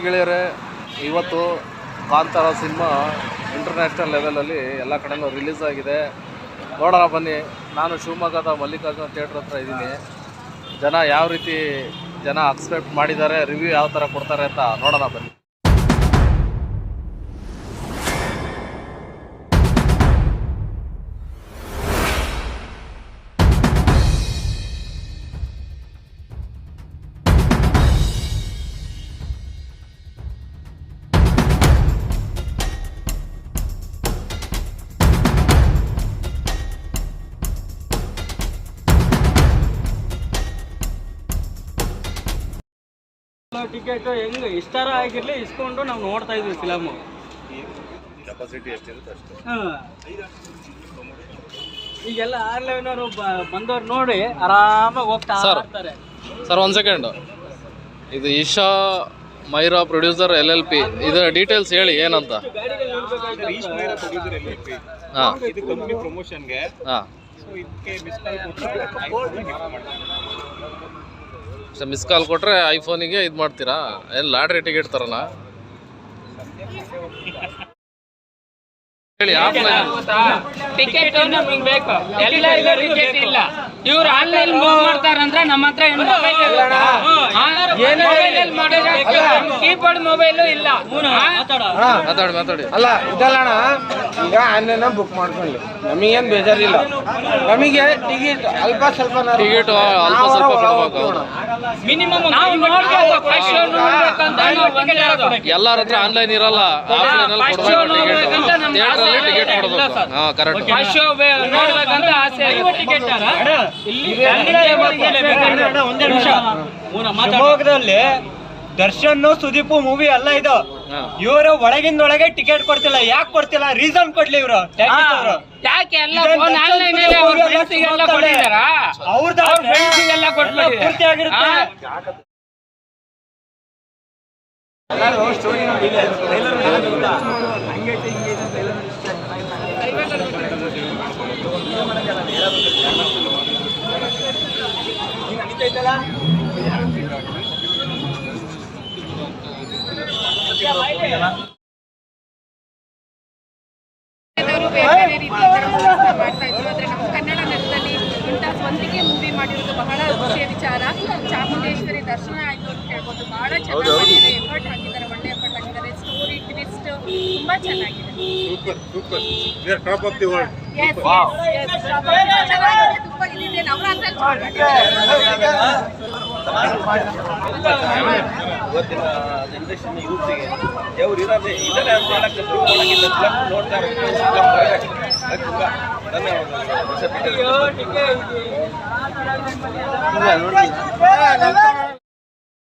ಗೆಳೆಯರೇ, ಇವತ್ತು Kantara cinema international ಲೆವೆಲಲ್ಲಿ ಎಲ್ಲ ಕಡೆಯೂ ರಿಲೀಸ್ ಆಗಿದೆ. ನೋಡೋಣ ಬನ್ನಿ. ನಾನು ಶಿವಮೊಗ್ಗದ ಮಲ್ಲಿಕಾರ್ಜುನ ಥಿಯೇಟ್ರ್ ಹತ್ರ ಇದ್ದೀನಿ. ಜನ ಯಾವ ರೀತಿ ಜನ ಅಕ್ಸೆಪ್ಟ್ ಮಾಡಿದ್ದಾರೆ ರಿವ್ಯೂ ಯಾವ ಥರ ಕೊಡ್ತಾರೆ ಅಂತ ನೋಡೋಣ ಬನ್ನಿ. ಟಿಕೆಟ್ ಹೆಂಗ್? ಇಷ್ಟಾರ ಆಗಿರ್ಲಿ ಇಸ್ಕೊಂಡು ನಾವು ನೋಡ್ತಾ ಇದ್ವಿ ಫಿಲಮ್ ಕೆಪಾಸಿಟಿ ಎಷ್ಟಿರುತ್ತೆ ಅಷ್ಟು. ಈಗೆಲ್ಲ ಬಂದವ್ರು ನೋಡಿ ಆರಾಮಾಗಿ ಹೋಗ್ತಾ Sir. ಇರ್ತಾರೆ ಸರ್ ಒಂದು ಸೆಕೆಂಡ್ ಇದು Isha Myra producer L L P ಇದರ ಡೀಟೇಲ್ಸ್ ಹೇಳಿ ಏನಂತ? ಹಾಂ. ಇದು ಕಂಪ್ನಿ ಪ್ರಮೋಷನ್ಗೆ ಹಾಂ. ಸೊ ಇದಕ್ಕೆ ಮಿಸ್ ಕಾಲ್ ಕೊಟ್ಟರೆ ಐಫೋನ್ ಗಿಫ್ಟ್ ಮಾಡ್ತಾರೆ. ಸೊ ಮಿಸ್ ಕಾಲ್ ಕೊಟ್ಟರೆ ಐಫೋನಿಗೆ ಇದು ಮಾಡ್ತೀರಾ? ಏನು ಲಾಟ್ರಿ ಟಿಕೆಟ್ ತರೋಣ? ಟಿಕೆಟ್ ನಮಗೆ ಬೇಕು. ಎಲ್ಲ ಟಿಕೆಟ್ ಇಲ್ಲ ಇವ್ರು ಆನ್ಲೈನ್ ಬುಕ್. ಮಾಡ್ತಾರಂದ್ರೆ ನಮ್ಮ ಹತ್ರ ಮೊಬೈಲ್ ಕೀಬೋರ್ಡ್ ಮೊಬೈಲು ಇಲ್ಲ? ಮಾತಾಡಿ. ಮಾತಾಡಿ ಅಲ್ಲ ಇದಲ್ಲಣ್ಣ ಈಗ ಆನ್ಲೈನ್ ಬುಕ್ ಮಾಡ್ಕೊಳ್ಳಿ ನಮಗೇನು ಬೇಜಾರಿಲ್ಲ. ನಮಗೆ ಟಿಕೆಟ್ ಅಲ್ಪ ಸ್ವಲ್ಪ ಟಿಕೆಟ್ ಅಲ್ಪ ಸ್ವಲ್ಪ ಮಿನಿಮಮ್ ನಾವು ನೋಡ್ಬೇಕು ಎಲ್ಲರ ಹತ್ರ ಆನ್ಲೈನ್ ಇರಲ್ಲ ಆಫ್ಲೈನ್ ಅಲ್ಲಿ ಕೊಡ್ಬೇಕು ಟಿಕೆಟ್ ಟಿಕೆಟ್ ಕೊಡಬೇಕು ಕೊಡ್ಬೇಕು ಹಾಂ ಕರೆಕ್ಟ್ ಫಸ್ಟ್ ಶೋ ನೋಡ್ಬೇಕಂತ ಆಸೆ ಟಿಕೆಟ್ ಒಂದೇ ನಿಮಿಷ. ಶಿವಮೊಗ್ಗದಲ್ಲಿ ದರ್ಶನ್ ಸುದೀಪ್ ಮೂವಿ ಅಲ್ಲ ಇದು. ಇವರು ಇವರು ಒಳಗಿಂದೊಳಗೆ ಟಿಕೆಟ್ ಕೊಡ್ತಿಲ್ಲ. ಯಾಕೆ ಕೊಡ್ತಿಲ್ಲ? ರೀಸನ್ ಕೊಡ್ಲಿ ಇವರು. ಯಾಕೆ ಎಲ್ಲ ಅವ್ರದ್ದು ಪೂರ್ತಿ ಆಗಿರುತ್ತೆ ಬೇರೆ ರೀತಿ ಮಾಡ್ತಾ ಇದ್ರು ಆದರೆ ನಮ್ಮ ಕನ್ನಡ ನೆಲದಲ್ಲಿ ಇಂಥ ಸ್ವಂತಿಕೆ ಮೂವಿ ಮಾಡಿರೋದು ಬಹಳ ಖುಷಿಯ ವಿಚಾರ ಚಾಮುಂಡೇಶ್ವರಿ ದರ್ಶನ ಆಯಿತು ಅಂತ ಹೇಳ್ಬೋದು ಬಹಳ ಚೆನ್ನಾಗಿ ಎಫರ್ಟ್ ಹಾಕಿದ್ದಾರೆ ಒಳ್ಳೆ ಎಫರ್ಟ್ ಹಾಕಿದ್ದಾರೆ ಸ್ಟೋರಿ ಟ್ವಿಸ್ಟ್ ತುಂಬಾ ಚೆನ್ನಾಗಿದೆ Yes, yes, yes. ಚೆನ್ನಾಗಿದೆ, ತುಂಬಾ ಇದಿದೆ ನವರಾತ್ರಿ ಇವತ್ತಿನ ಜನರೇಷನ್ ಯೂತ್ಸಿಗೆ ಅವ್ರು ಇರೋದೇ ಇದನ್ನೇ ಅಂತ ಹೇಳಕ್ಕೆ ಪ್ರೂವ್ ಮಾಡೋಕ್ಕಿಂತ ಫಿಲಮ್ ನೋಡ್ತಾ ಇರೋದು ತುಂಬ ಧನ್ಯವಾದ ಟಿಕೆಟ್